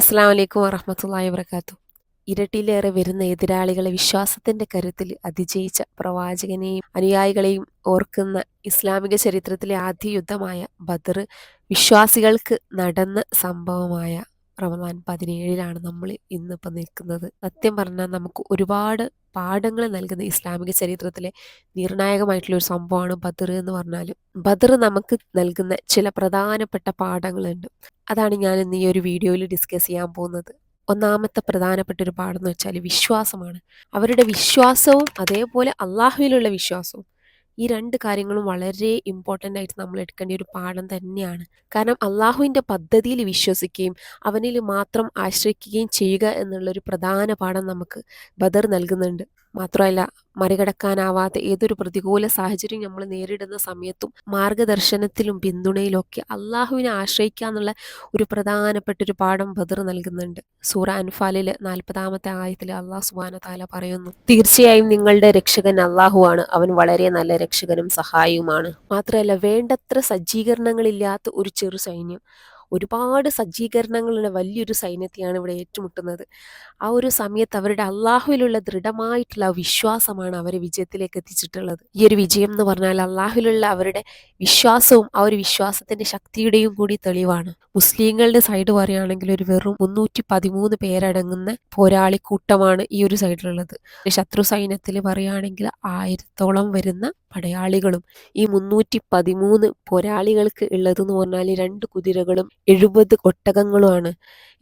അസ്സാം വലൈക്കും വറഹമത്തല്ലാ വാബർക്കാത്തു ഇരട്ടിയിലേറെ വരുന്ന എതിരാളികളെ വിശ്വാസത്തിന്റെ കരുത്തിൽ അതിജയിച്ച പ്രവാചകനെയും അനുയായികളെയും ഓർക്കുന്ന ഇസ്ലാമിക ചരിത്രത്തിലെ ആദ്യ യുദ്ധമായ ബദർ വിശ്വാസികൾക്ക് നടന്ന സംഭവമായ റമദാൻ പതിനേഴിലാണ് നമ്മൾ ഇന്നിപ്പോൾ നിൽക്കുന്നത്. സത്യം പറഞ്ഞാൽ നമുക്ക് ഒരുപാട് പാഠങ്ങൾ നൽകുന്ന ഇസ്ലാമിക ചരിത്രത്തിലെ നിർണായകമായിട്ടുള്ള ഒരു സംഭവമാണ് ബദർ എന്ന് പറഞ്ഞാൽ ബദർ നമുക്ക് നൽകുന്ന ചില പ്രധാനപ്പെട്ട പാഠങ്ങളുണ്ട്. അതാണ് ഞാൻ ഇന്ന് ഈ ഒരു വീഡിയോയിൽ ഡിസ്കസ് ചെയ്യാൻ പോകുന്നത്. ഒന്നാമത്തെ പ്രധാനപ്പെട്ട ഒരു പാഠം എന്ന് വെച്ചാൽ വിശ്വാസമാണ്. അവരുടെ വിശ്വാസവും അതേപോലെ അള്ളാഹുവിലുള്ള വിശ്വാസവും. ഈ രണ്ട് കാര്യങ്ങളും വളരെ ഇമ്പോർട്ടന്റ് ആയിട്ട് നമ്മൾ എടുക്കേണ്ട ഒരു പാഠം തന്നെയാണ്. കാരണം അള്ളാഹുവിന്റെ പദ്ധതിയിൽ വിശ്വസിക്കുകയും അവനിൽ മാത്രം ആശ്രയിക്കുകയും ചെയ്യുക എന്നുള്ളൊരു പ്രധാന പാഠം നമുക്ക് ബദർ നൽകുന്നുണ്ട്. മാത്രമല്ല മറികടക്കാനാവാത്ത ഏതൊരു പ്രതികൂല സാഹചര്യം നമ്മൾ നേരിടുന്ന സമയത്തും മാർഗദർശനത്തിലും പിന്തുണയിലും ഒക്കെ അള്ളാഹുവിനെ ആശ്രയിക്കുക എന്നുള്ള ഒരു പ്രധാനപ്പെട്ട ഒരു പാഠം ബദർ നൽകുന്നുണ്ട്. സൂറ അൻഫാലിൽ നാൽപ്പതാമത്തെ ആയത്തിൽ അള്ളാഹു സുബാന താല പറയുന്നു തീർച്ചയായും നിങ്ങളുടെ രക്ഷകൻ അള്ളാഹുവാണ് അവൻ വളരെ നല്ല രക്ഷകനും സഹായിയുമാണ്. മാത്രമല്ല വേണ്ടത്ര സജ്ജീകരണങ്ങളില്ലാത്ത ഒരു ചെറു സൈന്യം. ഒരുപാട് സജ്ജീകരണങ്ങളുള്ള വലിയൊരു സൈന്യത്തെയാണ് ഇവിടെ ഏറ്റുമുട്ടുന്നത്. ആ ഒരു സമയത്ത് അവരുടെ അള്ളാഹുവിലുള്ള ദൃഢമായിട്ടുള്ള വിശ്വാസമാണ് അവരെ വിജയത്തിലേക്ക് എത്തിച്ചിട്ടുള്ളത്. ഈ ഒരു വിജയം എന്ന് പറഞ്ഞാൽ അള്ളാഹുവിലുള്ള അവരുടെ വിശ്വാസവും ആ ഒരു വിശ്വാസത്തിന്റെ ശക്തിയുടെയും കൂടി തെളിവാണ്. മുസ്ലിങ്ങളുടെ സൈഡ് പറയുകയാണെങ്കിൽ ഒരു വെറും മുന്നൂറ്റി പതിമൂന്ന് പേരടങ്ങുന്ന പോരാളിക്കൂട്ടമാണ് ഈ ഒരു സൈഡിലുള്ളത്. ശത്രു സൈന്യത്തിൽ പറയുകയാണെങ്കിൽ ആയിരത്തോളം വരുന്ന പടയാളികളും ഈ മുന്നൂറ്റി പതിമൂന്ന് പോരാളികൾക്ക് ഉള്ളതെന്ന് പറഞ്ഞാൽ രണ്ട് കുതിരകളും എഴുപത് ഒട്ടകങ്ങളുമാണ്.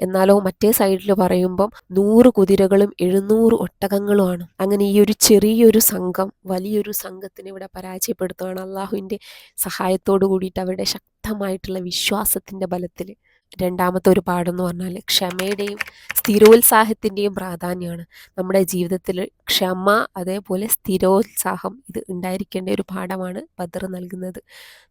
എന്നാലോ മറ്റേ സൈഡിൽ പറയുമ്പം നൂറ് കുതിരകളും എഴുന്നൂറ് ഒട്ടകങ്ങളുമാണ്. അങ്ങനെ ഈ ഒരു ചെറിയൊരു സംഘം വലിയൊരു സംഘത്തിനെ ഇവിടെ പരാജയപ്പെടുത്തുകയാണ് അള്ളാഹുവിന്റെ സഹായത്തോടു കൂടിയിട്ട് അവരുടെ ശക്തമായിട്ടുള്ള വിശ്വാസത്തിന്റെ ബലത്തിൽ രണ്ടാമത്തെ ഒരു പാഠം പറഞ്ഞാൽ ക്ഷമയുടെയും സ്ഥിരോത്സാഹത്തിന്റെയും പ്രാധാന്യമാണ്. നമ്മുടെ ജീവിതത്തിൽ ക്ഷമ അതേപോലെ സ്ഥിരോത്സാഹം ഇത് ഉണ്ടായിരിക്കേണ്ട ഒരു പാഠമാണ് ബദർ നൽകുന്നത്.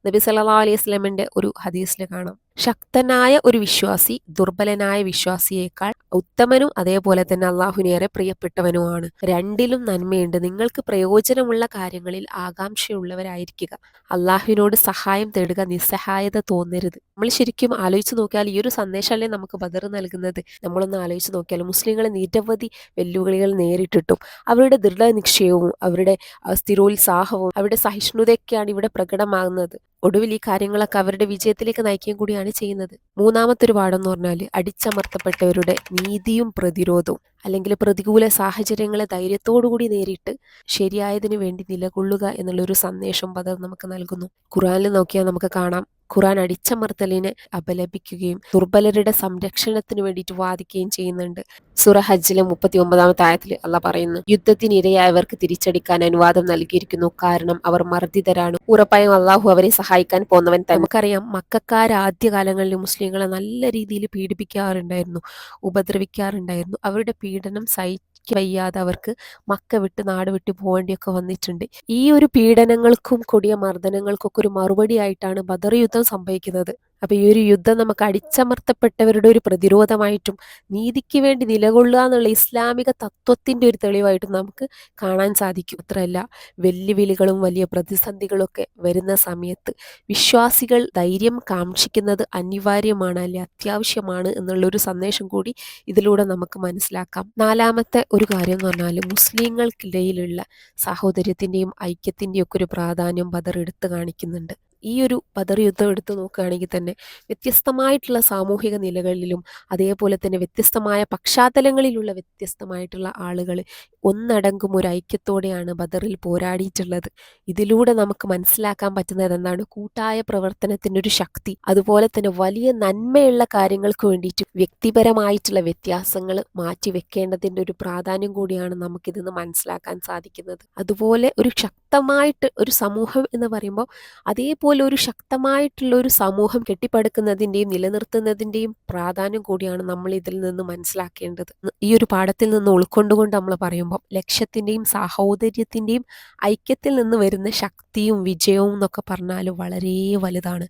നബി സല്ലാ അലൈഹി സ്വലമിന്റെ ഒരു ഹദീസിൽ കാണാം. ശക്തനായ ഒരു വിശ്വാസി ദുർബലനായ വിശ്വാസിയേക്കാൾ ഉത്തമനും അതേപോലെ തന്നെ അള്ളാഹുനേറെ പ്രിയപ്പെട്ടവനുമാണ്. രണ്ടിലും നന്മയുണ്ട്. നിങ്ങൾക്ക് പ്രയോജനമുള്ള കാര്യങ്ങളിൽ ആകാംക്ഷയുള്ളവരായിരിക്കുക. അള്ളാഹുവിനോട് സഹായം തേടുക നിസ്സഹായത തോന്നരുത്. നമ്മൾ ശരിക്കും ആലോചിച്ച് നോക്കിയാൽ ഈ ഒരു സന്ദേശമല്ലേ നമുക്ക് ബദർ നൽകുന്നത്. നമ്മളൊന്ന് ആലോചിച്ച് നോക്കിയാൽ മുസ്ലിങ്ങളെ നിരവധി വെല്ലുവിളികൾ നേരിട്ടിട്ടും അവരുടെ ദൃഢനിക്ഷയവും അവരുടെ സ്ഥിരോത്സാഹവും അവരുടെ സഹിഷ്ണുതയൊക്കെയാണ് ഇവിടെ പ്രകടമാകുന്നത്. ഒടുവിൽ ഈ കാര്യങ്ങളൊക്കെ അവരുടെ വിജയത്തിലേക്ക് നയിക്കുകയും കൂടിയാണ് ചെയ്യുന്നത്. മൂന്നാമത്തെ ഒരു പാഠം എന്ന് പറഞ്ഞാൽ അടിച്ചമർത്തപ്പെട്ടവരുടെ നീതിയും പ്രതിരോധവും. അല്ലെങ്കിൽ പ്രതികൂല സാഹചര്യങ്ങളെ ധൈര്യത്തോടുകൂടി നേരിട്ട് ശരിയായതിനു വേണ്ടി നിലകൊള്ളുക എന്നുള്ളൊരു സന്ദേശം ബദർ നമുക്ക് നൽകുന്നു. ഖുറാനിൽ നോക്കിയാൽ നമുക്ക് കാണാം. ഖുറാൻ അടിച്ചമർത്തലിനെ അപലപിക്കുകയും ദുർബലരുടെ സംരക്ഷണത്തിന് വേണ്ടിയിട്ട് വാദിക്കുകയും ചെയ്യുന്നുണ്ട്. സുറ ഹജ്ജിലെ മുപ്പത്തി ഒമ്പതാമത്തെ ആയത്തിൽ അല്ല പറയുന്നു യുദ്ധത്തിനിരയായവർക്ക് തിരിച്ചടിക്കാൻ അനുവാദം നൽകിയിരിക്കുന്നു. കാരണം അവർ മർദ്ദിതരാണ്. ഉറപ്പായും അള്ളാഹു അവരെ സഹായിക്കാൻ പോന്നവൻ നമുക്കറിയാം മക്കാർ ആദ്യകാലങ്ങളിൽ മുസ്ലിങ്ങളെ നല്ല രീതിയിൽ പീഡിപ്പിക്കാറുണ്ടായിരുന്നു ഉപദ്രവിക്കാറുണ്ടായിരുന്നു. അവരുടെ പീഡനം സഹിക്ക വയ്യാതെ അവർക്ക് മക്ക വിട്ട് നാട് വിട്ട് പോകേണ്ടിയൊക്കെ വന്നിട്ടുണ്ട്. ഈ ഒരു പീഡനങ്ങൾക്കും കൊടിയ മർദ്ദനങ്ങൾക്കൊക്കെ ഒരു മറുപടിയായിട്ടാണ് ബദർ യുദ്ധം സംഭവിക്കുന്നത്. അപ്പൊ ഈ ഒരു യുദ്ധം നമുക്ക് അടിച്ചമർത്തപ്പെട്ടവരുടെ ഒരു പ്രതിരോധമായിട്ടും നീതിക്ക് വേണ്ടി നിലകൊള്ളുക എന്നുള്ള ഇസ്ലാമിക തത്വത്തിന്റെ ഒരു തെളിവായിട്ടും നമുക്ക് കാണാൻ സാധിക്കും. അത്രയല്ല വെല്ലുവിളികളും വലിയ പ്രതിസന്ധികളൊക്കെ വരുന്ന സമയത്ത് വിശ്വാസികൾ ധൈര്യം കാക്ഷിക്കുന്നത് അനിവാര്യമാണ് അല്ലെ അത്യാവശ്യമാണ് എന്നുള്ള ഒരു സന്ദേശം കൂടി ഇതിലൂടെ നമുക്ക് മനസ്സിലാക്കാം. നാലാമത്തെ ഒരു കാര്യം എന്ന് പറഞ്ഞാൽ മുസ്ലിങ്ങൾക്കിടയിലുള്ള സാഹോദര്യത്തിന്റെയും ഐക്യത്തിന്റെയും ഒക്കെ ഒരു പ്രാധാന്യം ബദർ എടുത്തു കാണിക്കുന്നുണ്ട്. ഈ ഒരു ബദർ യുദ്ധം എടുത്തു നോക്കുകയാണെങ്കിൽ തന്നെ വ്യത്യസ്തമായിട്ടുള്ള സാമൂഹിക നിലകളിലും അതേപോലെ തന്നെ വ്യത്യസ്തമായ പക്ഷാതലങ്ങളിലുള്ള വ്യത്യസ്തമായിട്ടുള്ള ആളുകൾ ഒന്നടങ്കും ഒരു ഐക്യത്തോടെയാണ് ബദറിൽ പോരാടിയിട്ടുള്ളത്. ഇതിലൂടെ നമുക്ക് മനസ്സിലാക്കാൻ പറ്റുന്നത് എന്താണ്? കൂട്ടായ പ്രവർത്തനത്തിന്റെ ഒരു ശക്തി അതുപോലെ തന്നെ വലിയ നന്മയുള്ള കാര്യങ്ങൾക്ക് വേണ്ടിയിട്ട് വ്യക്തിപരമായിട്ടുള്ള വ്യത്യാസങ്ങൾ മാറ്റി വെക്കേണ്ടതിന്റെ ഒരു പ്രാധാന്യം കൂടിയാണ് നമുക്കിതെന്ന് മനസ്സിലാക്കാൻ സാധിക്കുന്നത്. അതുപോലെ ഒരു ശക്തമായിട്ട് ഒരു സമൂഹം എന്ന് പറയുമ്പോൾ അതേപോലെ ഒരു ശക്തമായിട്ടുള്ള ഒരു സമൂഹം കെട്ടിപ്പടുക്കുന്നതിന്റെയും നിലനിർത്തുന്നതിന്റെയും പ്രാധാന്യം കൂടിയാണ് നമ്മൾ ഇതിൽ നിന്ന് മനസ്സിലാക്കേണ്ടത്. ഈ ഒരു പാഠത്തിൽ നിന്ന് ഉൾക്കൊണ്ടുകൊണ്ട് നമ്മൾ പറയുമ്പോൾ ലക്ഷ്യത്തിന്റെയും സാഹോദര്യത്തിന്റെയും ഐക്യത്തിൽ നിന്ന് വരുന്ന ശക്തിയും വിജയവും എന്നൊക്കെ പറഞ്ഞാൽ വളരെ വലുതാണ്.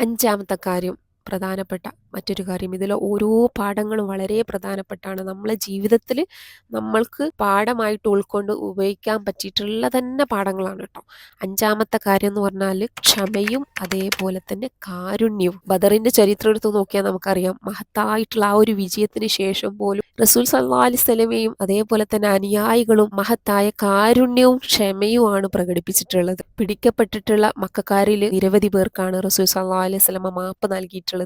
അഞ്ചാമത്തെ കാര്യം പ്രധാനപ്പെട്ട മറ്റൊരു കാര്യം. ഇതിലെ ഓരോ പാഠങ്ങളും വളരെ പ്രധാനപ്പെട്ടാണ്. നമ്മളെ ജീവിതത്തിൽ നമ്മൾക്ക് പാഠമായിട്ട് ഉൾക്കൊണ്ട് ഉപയോഗിക്കാൻ പറ്റിയിട്ടുള്ള തന്നെ പാഠങ്ങളാണ് കേട്ടോ. അഞ്ചാമത്തെ കാര്യം എന്ന് പറഞ്ഞാൽ ക്ഷമയും അതേപോലെ തന്നെ കാരുണ്യവും. ബദറിന്റെ ചരിത്രം എടുത്ത് നോക്കിയാൽ നമുക്കറിയാം. മഹത്തായിട്ടുള്ള ആ ഒരു വിജയത്തിന് ശേഷം പോലും റസൂൽ സല്ലാ അലി സ്വലമയും അതേപോലെ തന്നെ അനുയായികളും മഹത്തായ കാരുണ്യവും ക്ഷമയുമാണ് പ്രകടിപ്പിച്ചിട്ടുള്ളത്. പിടിക്കപ്പെട്ടിട്ടുള്ള മക്കാരിൽ നിരവധി പേർക്കാണ് റസൂൽ സല്ലാ അലൈഹി സ്വലമ മാപ്പ് നൽകിയിട്ടുള്ളത്.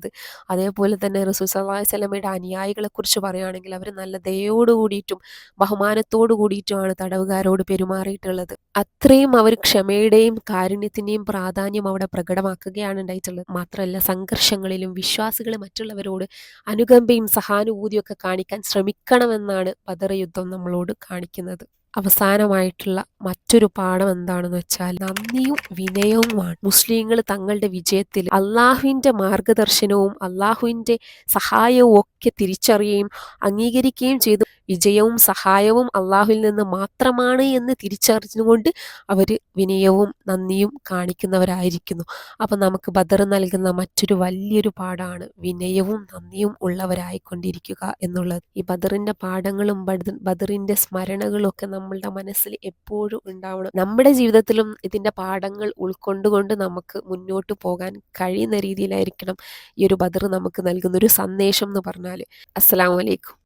അതേപോലെ തന്നെ അലൈഹി സ്വലമയുടെ അനുയായികളെ കുറിച്ച് പറയുകയാണെങ്കിൽ അവർ നല്ല ദയോട് കൂടിയിട്ടും ബഹുമാനത്തോടു കൂടിയിട്ടുമാണ് തടവുകാരോട് പെരുമാറിയിട്ടുള്ളത്. അത്രയും അവർ ക്ഷമയുടെയും കാരുണ്യത്തിന്റെയും പ്രാധാന്യം അവിടെ പ്രകടമാക്കുകയാണ് ഉണ്ടായിട്ടുള്ളത്. മാത്രമല്ല സംഘർഷങ്ങളിലും വിശ്വാസികൾ മറ്റുള്ളവരോട് അനുകമ്പയും സഹാനുഭൂതിയും ഒക്കെ കാണിക്കാൻ ശ്രമിക്കണമെന്നാണ് ബദർ യുദ്ധം നമ്മളോട് കാണിക്കുന്നത്. അവസാനമായിട്ടുള്ള മറ്റൊരു പാഠം എന്താണെന്ന് വെച്ചാൽ നന്ദിയും വിനയവുമാണ് മുസ്ലിങ്ങൾ തങ്ങളുടെ വിജയത്തിൽ അള്ളാഹുവിന്റെ മാർഗദർശനവും അള്ളാഹുവിന്റെ സഹായവും ഒക്കെ തിരിച്ചറിയുകയും അംഗീകരിക്കുകയും ചെയ്തു. വിജയവും സഹായവും അള്ളാഹുവിൽ നിന്ന് മാത്രമാണ് എന്ന് തിരിച്ചറിഞ്ഞുകൊണ്ട് അവർ വിനയവും നന്ദിയും കാണിക്കുന്നവരായിരിക്കുന്നു. അപ്പം നമുക്ക് ബദർ നൽകുന്ന മറ്റൊരു വലിയൊരു പാഠമാണ് വിനയവും നന്ദിയും ഉള്ളവരായിക്കൊണ്ടിരിക്കുക എന്നുള്ളത്. ഈ ബദറിന്റെ പാഠങ്ങളും ബദറിന്റെ സ്മരണകളും ഒക്കെ നമ്മളുടെ മനസ്സിൽ എപ്പോഴും ഉണ്ടാവണം. നമ്മുടെ ജീവിതത്തിലും ഇതിന്റെ പാഠങ്ങൾ ഉൾക്കൊണ്ടുകൊണ്ട് നമുക്ക് മുന്നോട്ട് പോകാൻ കഴിയുന്ന രീതിയിലായിരിക്കണം ഈ ഒരു ബദർ നമുക്ക് നൽകുന്ന ഒരു സന്ദേശം എന്ന് പറഞ്ഞാൽ അസ്സാം വലൈക്കും